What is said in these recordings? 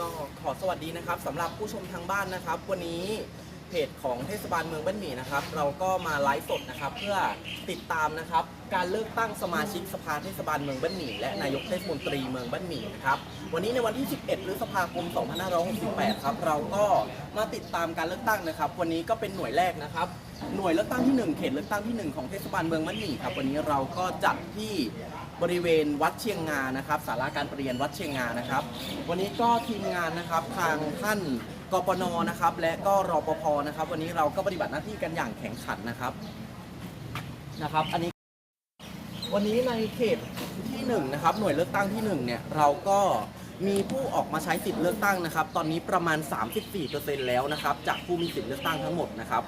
ก็ขอสวัสดีนะครับสำหรับผู้ชมทางบ้านนะครับ วันนี้ เพจของเทศบาลเมืองบ้านหมี่นะครับ เราก็มาไลฟ์สดนะครับ เพื่อติดตามนะครับ การเลือกตั้งสมาชิกสภาเทศบาลเมืองบ้านหมี่และนายกเทศมนตรีเมืองบ้านหมี่นะครับ วันนี้ในวันที่ 11พฤษภาคม 2568 ครับ เราก็มาติดตามการเลือกตั้งนะครับ วันนี้ก็เป็นหน่วยแรกนะครับ หน่วยเลือกตั้งที่ 1 เขตเลือกตั้งที่ 1 ของเทศบาลเมืองบ้านหมี่ครับ วันนี้เราก็จัดที่บริเวณวัดเชียงงานะครับ ศาลาการประเรียนวัดเชียงงานะครับ วันนี้ก็ทีมงานนะครับทางท่าน กปนนะครับและก็รปภนะครับ วันนี้เราก็ปฏิบัติหน้าที่กันอย่างแข็งขันนะครับนะครับ อันนี้วันนี้ในเขตที่หนึ่งนะครับหน่วยเลือกตั้งที่หนึ่งเนี่ยเราก็มีผู้ออกมาใช้สิทธิ์เลือกตั้งนะครับ ตอนนี้ประมาณ 34%แล้วนะครับ จากผู้มีสิทธิ์เลือกตั้งทั้งหมดนะครับ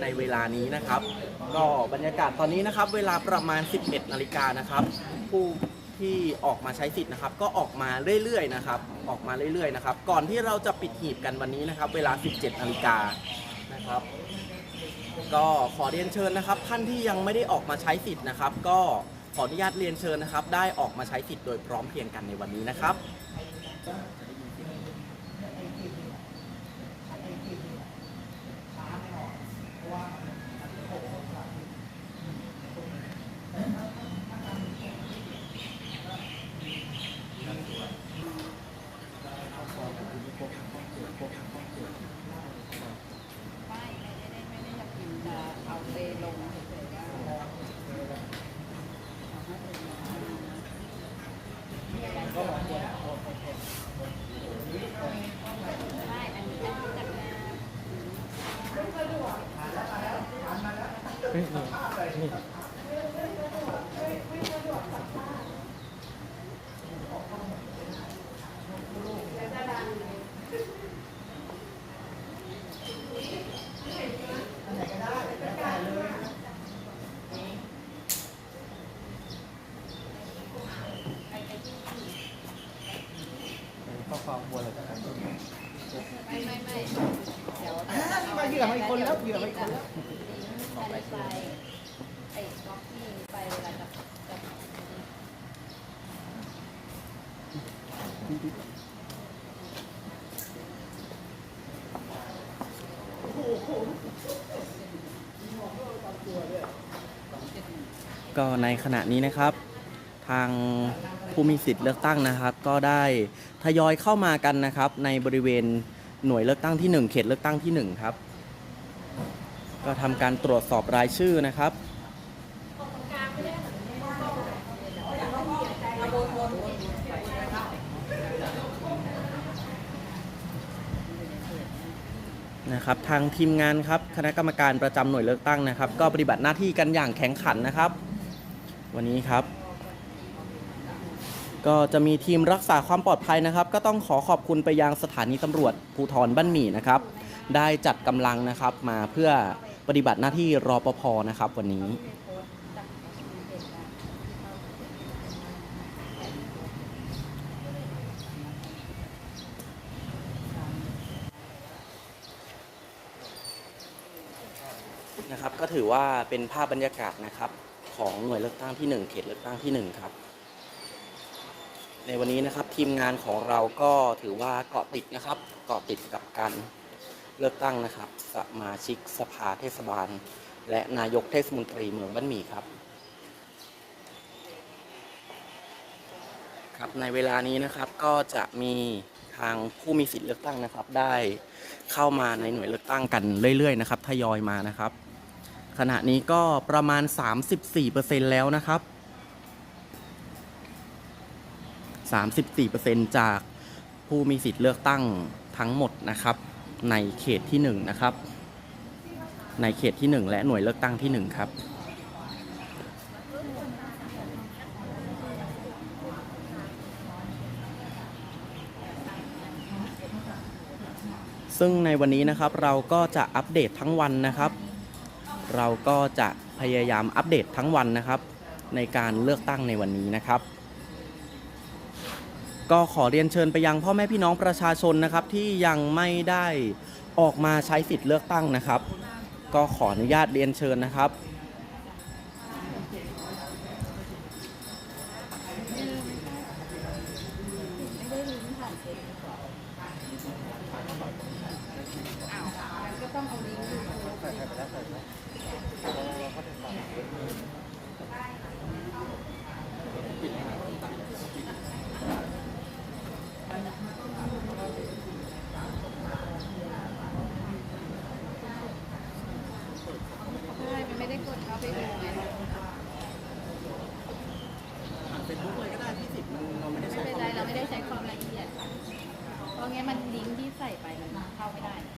ในเวลานี้นะครับ ก็บรรยากาศตอนนี้นะครับ เวลาประมาณ 11นาฬิกานะครับ ผู้ ที่ออกมาใช้สิทธิ์นะครับ ก็ออกมาเรื่อยๆนะครับ ออกมาเรื่อยๆนะครับ ก่อนที่เราจะปิดหีบกันวันนี้นะครับ เวลา 17นาฬิกานะครับ ก็ขอเรียนเชิญนะครับ ท่านที่ยังไม่ได้ออกมาใช้สิทธิ์นะครับ ก็ขออนุญาตเรียนเชิญนะครับ ได้ออกมาใช้สิทธิ์โดยพร้อมเพรียงกันในวันนี้นะครับ ไม่ไม่ได้ไม่ได้อยากพิมพ์จะเอาไปลงเฉยๆว่าเอาให้เป็นไม่อันนี้อันนี้จากงาน ข้อความบนอะไรกันไม่ไม่ไม่เดี๋ยวมาเหยื่อมาอีกคนแล้วเหยื่อมาอีกคนแล้ว อะไรไปไอ้ก๊อปปี้ไปเวลาจะจะก็ในขณะนี้นะครับ ทางผู้มีสิทธิ์เลือกตั้งนะครับ ก็ได้ทยอยเข้ามากันนะครับ ในบริเวณหน่วยเลือกตั้งที่ 1 เขตเลือกตั้งที่ 1 ครับ ก็ทำการตรวจสอบรายชื่อนะครับ นะครับ ทางทีมงานครับคณะกรรมการประจำหน่วยเลือกตั้งนะครับ ก็ปฏิบัติหน้าที่กันอย่างแข็งขันนะครับ วันนี้ครับ ก็จะมีทีมรักษาความปลอดภัยนะครับ ก็ต้องขอขอบคุณไปยังสถานีตำรวจภูธรบ้านหมี่นะครับได้จัดกำลังนะครับมาเพื่อ ปฏิบัติหน้าที่รอปภนะครับวันนี้ นะครับก็ถือว่าเป็นภาพบรรยากาศนะครับของหน่วยเลือกตั้งที่ 1 เขตเลือกตั้งที่ 1 ครับ ในวันนี้นะครับทีมงานของเราก็ถือว่าเกาะติดนะครับเกาะติดกับการ เลือกตั้งนะครับ สมาชิกสภาเทศบาล และนายกเทศมนตรีเมืองบ้านหมี่ครับ ครับในเวลานี้นะครับก็จะมีทางผู้มีสิทธิ์เลือกตั้งนะครับ ได้เข้ามาในหน่วยเลือกตั้งกันเรื่อยๆนะครับทยอยมานะครับ ขณะนี้ก็ประมาณ 34%แล้วนะครับ34%จากผู้มีสิทธิ์เลือกตั้งทั้งหมดนะครับ ในเขตที่1นะครับ ในเขตที่ 1 และหน่วยเลือกตั้งที่ 1 ครับซึ่งในวันนี้นะครับเราก็จะอัปเดตทั้งวันนะครับ เราก็จะพยายามอัปเดตทั้งวันนะครับ ในการเลือกตั้งในวันนี้นะครับ ก็ขอเรียนเชิญไปยังพ่อแม่พี่น้องประชาชนนะครับที่ยังไม่ได้ออกมาใช้สิทธิ์เลือกตั้งนะครับ ก็ขออนุญาตเรียนเชิญนะครับ